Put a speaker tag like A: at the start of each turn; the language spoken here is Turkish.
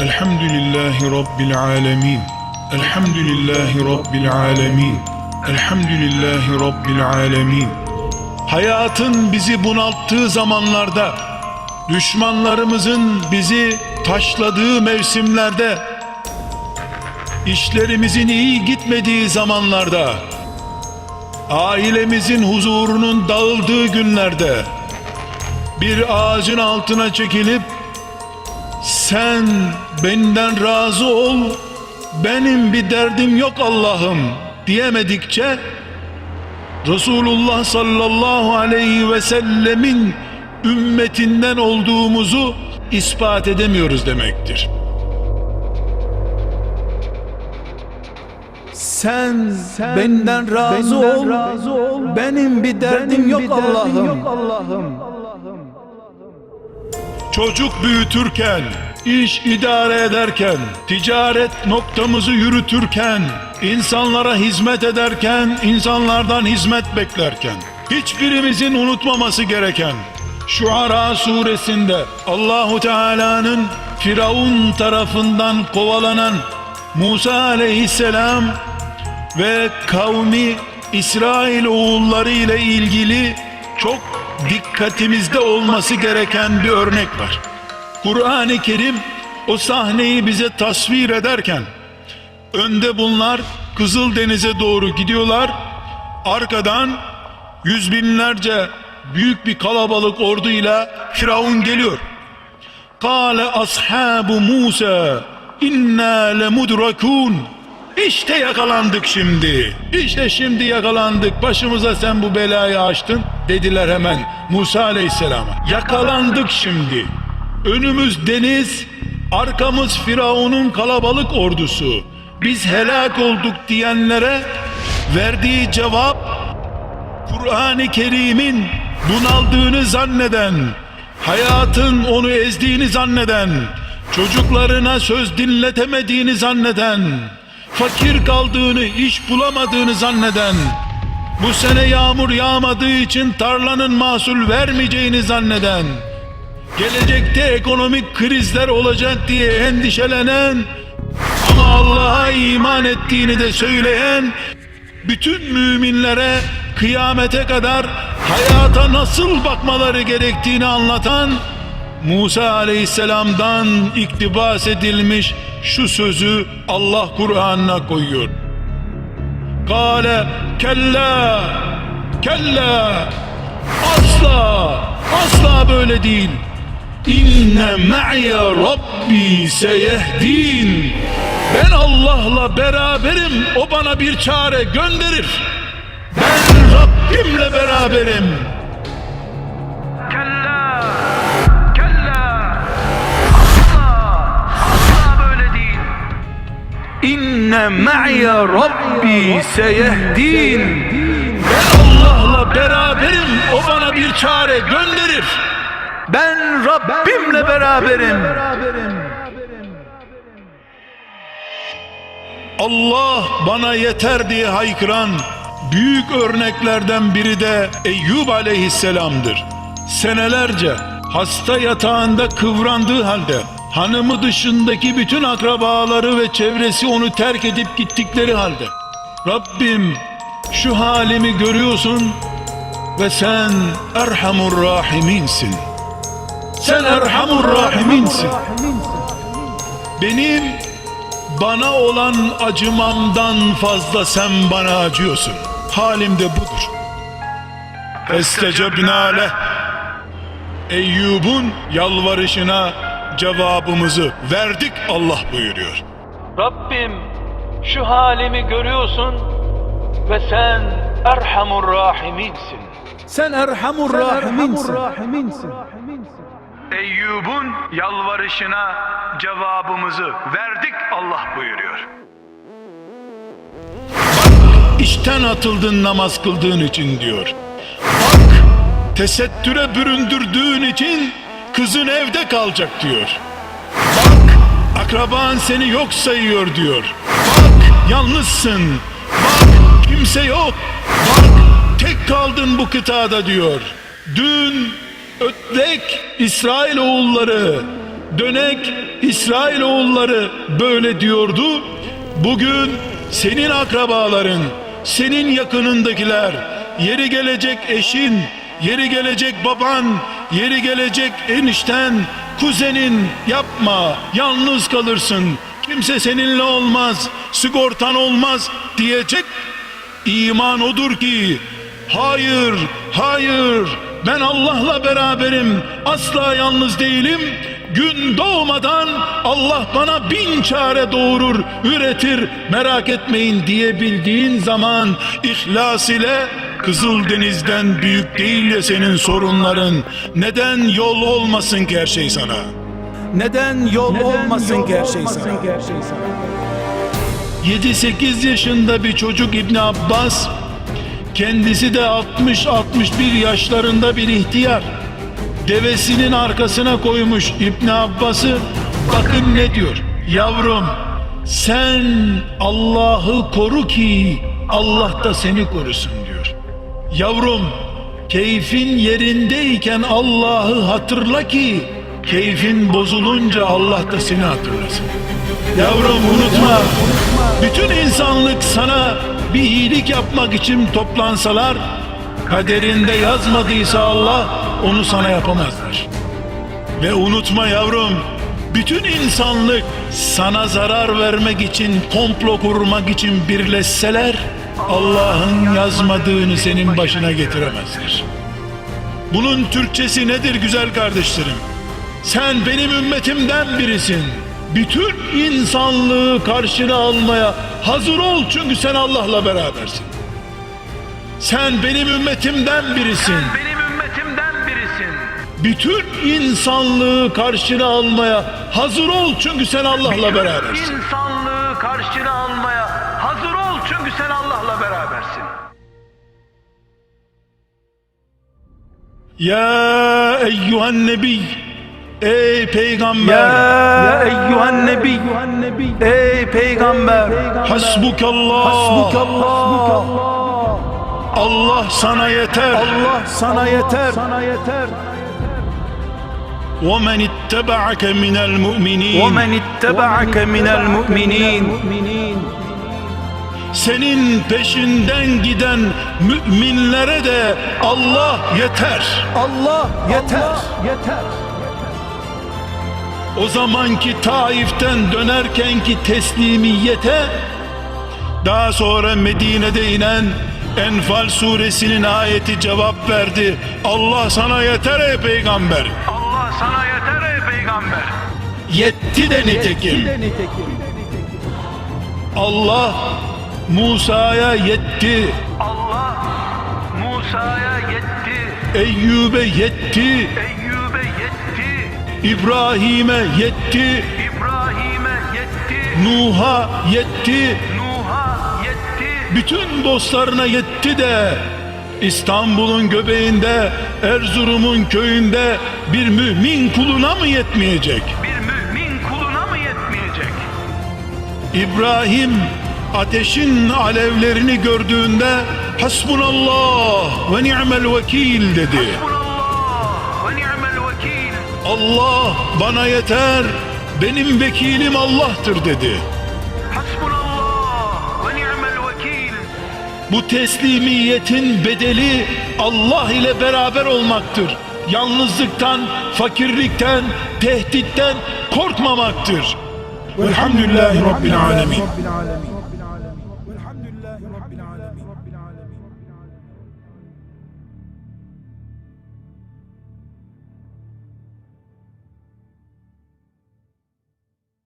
A: Elhamdülillahi Rabbil alemin. Elhamdülillahi Rabbil alemin. Elhamdülillahi Rabbil alemin. Hayatın bizi bunalttığı zamanlarda, düşmanlarımızın bizi taşladığı mevsimlerde, işlerimizin iyi gitmediği zamanlarda, ailemizin huzurunun dağıldığı günlerde, bir ağacın altına çekilip sen benden razı ol, benim bir derdim yok Allah'ım diyemedikçe Resulullah sallallahu aleyhi ve sellemin ümmetinden olduğumuzu ispat edemiyoruz demektir. Sen, benden razı, ol, benim bir derdim yok Allah'ım. Çocuk büyütürken, iş idare ederken, ticaret noktamızı yürütürken, insanlara hizmet ederken, insanlardan hizmet beklerken, hiçbirimizin unutmaması gereken Şuara suresinde Allahu Teala'nın Firavun tarafından kovalanan Musa aleyhisselam ve kavmi İsrail oğulları ile ilgili çok dikkatimizde olması gereken bir örnek var. Kur'an-ı Kerim o sahneyi bize tasvir ederken önde bunlar Kızıldeniz'e doğru gidiyorlar. Arkadan yüz binlerce büyük bir kalabalık orduyla Firavun geliyor. Kale ashabu Musa inna lemudrakun İşte yakalandık şimdi. İşte şimdi yakalandık. Başımıza sen bu belayı açtın dediler hemen Musa Aleyhisselam'a. Yakalandık şimdi. Önümüz deniz, arkamız Firavun'un kalabalık ordusu. Biz helak olduk diyenlere verdiği cevap Kur'an-ı Kerim'in bunaldığını zanneden, hayatın onu ezdiğini zanneden, çocuklarına söz dinletemediğini zanneden, fakir kaldığını, iş bulamadığını zanneden, bu sene yağmur yağmadığı için tarlanın mahsul vermeyeceğini zanneden, gelecekte ekonomik krizler olacak diye endişelenen ama Allah'a iman ettiğini de söyleyen bütün müminlere kıyamete kadar hayata nasıl bakmaları gerektiğini anlatan Musa aleyhisselamdan iktibas edilmiş şu sözü Allah Kur'an'ına koyuyor. Kale kella kella asla asla böyle değil. İnne me'ye Rabbi seyehdin. Ben Allah'la beraberim. O bana bir çare gönderir. Ben Rabbimle beraberim.
B: Kella, kella, asla, asla böyle değil.
A: İnne me'ye Rabbi seyehdin. Ben Allah'la beraberim. O bana bir çare gönderir. Ben Rabbimle beraberim. Allah bana yeter diye haykıran büyük örneklerden biri de Eyyub aleyhisselamdır. Senelerce hasta yatağında kıvrandığı halde hanımı dışındaki bütün akrabaları ve çevresi onu terk edip gittikleri halde Rabbim şu halimi görüyorsun ve sen Erhamur Rahiminsin. Sen Erhamur Rahiminsin. Benim bana olan acımamdan fazla sen bana acıyorsun. Halim de budur. Estecebna leh. Eyyub'un yalvarışına cevabımızı verdik Allah buyuruyor.
B: Rabbim şu halimi görüyorsun ve sen Erhamur Rahim'insin.
A: Sen Erhamur Rahiminsin.
B: Eyyub'un yalvarışına cevabımızı verdik Allah buyuruyor.
A: İşten atıldın namaz kıldığın için diyor. Bak tesettüre büründürdüğün için kızın evde kalacak diyor. Bak akraban seni yok sayıyor diyor. Bak yalnızsın. Bak kimse yok. Bak tek kaldın bu kıtada diyor. Dün ötlek İsrail oğulları Dönek İsrailoğulları böyle diyordu. Bugün senin akrabaların, senin yakınındakiler, yeri gelecek eşin, yeri gelecek baban, yeri gelecek enişten, kuzenin yapma, yalnız kalırsın. Kimse seninle olmaz, sigortan olmaz diyecek. İman odur ki hayır, hayır ben Allah'la beraberim asla yalnız değilim. Gün doğmadan Allah bana bin çare doğurur, üretir merak etmeyin diyebildiğin zaman ihlas ile Kızıldeniz'den büyük değil ya senin sorunların. Neden yol olmasın ki her şey sana?
C: Neden yol olmasın ki her şey sana?
A: 7-8 yaşında bir çocuk İbn Abbas kendisi de 60-61 yaşlarında bir ihtiyar. Devesinin arkasına koymuş İbn Abbas'ı bakın ne diyor? Yavrum sen Allah'ı koru ki Allah da seni korusun diyor. Yavrum keyfin yerindeyken Allah'ı hatırla ki keyfin bozulunca Allah da seni hatırlasın. Yavrum unutma. Bütün insanlık sana bir iyilik yapmak için toplansalar kaderinde yazmadıysa Allah onu sana yapamazlar. Ve unutma yavrum bütün insanlık sana zarar vermek için komplo kurmak için birleşseler Allah'ın yazmadığını senin başına getiremezler. Bunun Türkçesi nedir güzel kardeşlerim? Sen benim ümmetimden birisin. Bütün insanlığı karşına almaya hazır ol çünkü sen Allah'la berabersin. Sen benim ümmetimden birisin.
B: Benim ümmetimden birisin.
A: Bütün insanlığı karşına almaya hazır ol çünkü sen Allah'la berabersin.
B: İnsanlığı karşına almaya hazır ol çünkü sen Allah'la berabersin.
A: Ya eyyühen nebi Ey peygamber
C: Ya eyyühen nebi Ey peygamber
A: Hasbukallah
C: Hasbukallah
A: Allah sana yeter
C: Allah sana yeter Sana yeter
A: ومن اتبعك من المؤمنين
C: ومن اتبعك من المؤمنين
A: Senin peşinden giden müminlere de Allah yeter.
C: Allah yeter Yeter
A: O zamanki Taif'ten dönerkenki teslimiyete daha sonra Medine'de inen Enfal suresinin ayeti cevap verdi. Allah sana yeter ey peygamber.
B: Allah sana yeter ey peygamber.
A: Yetti de nitekim. Allah Musa'ya yetti.
B: Allah Musa'ya yetti.
A: Eyyub'e yetti.
B: Eyyub'e yetti.
A: İbrahim'e yetti.
B: İbrahim'e yetti.
A: Nuh'a yetti.
B: Nuh'a yetti.
A: Bütün dostlarına yetti de İstanbul'un göbeğinde Erzurum'un köyünde bir mümin kuluna mı yetmeyecek?
B: Bir mümin kuluna mı yetmeyecek?
A: İbrahim ateşin alevlerini gördüğünde Hasbunallah ve ni'mel vekil dedi.
B: Hasbunallah.
A: Allah bana yeter, benim vekilim Allah'tır dedi.
B: Hasbunallah ve ni'mel vekil.
A: Bu teslimiyetin bedeli Allah ile beraber olmaktır. Yalnızlıktan, fakirlikten, tehditten korkmamaktır. Velhamdülillahi Rabbil Alemin.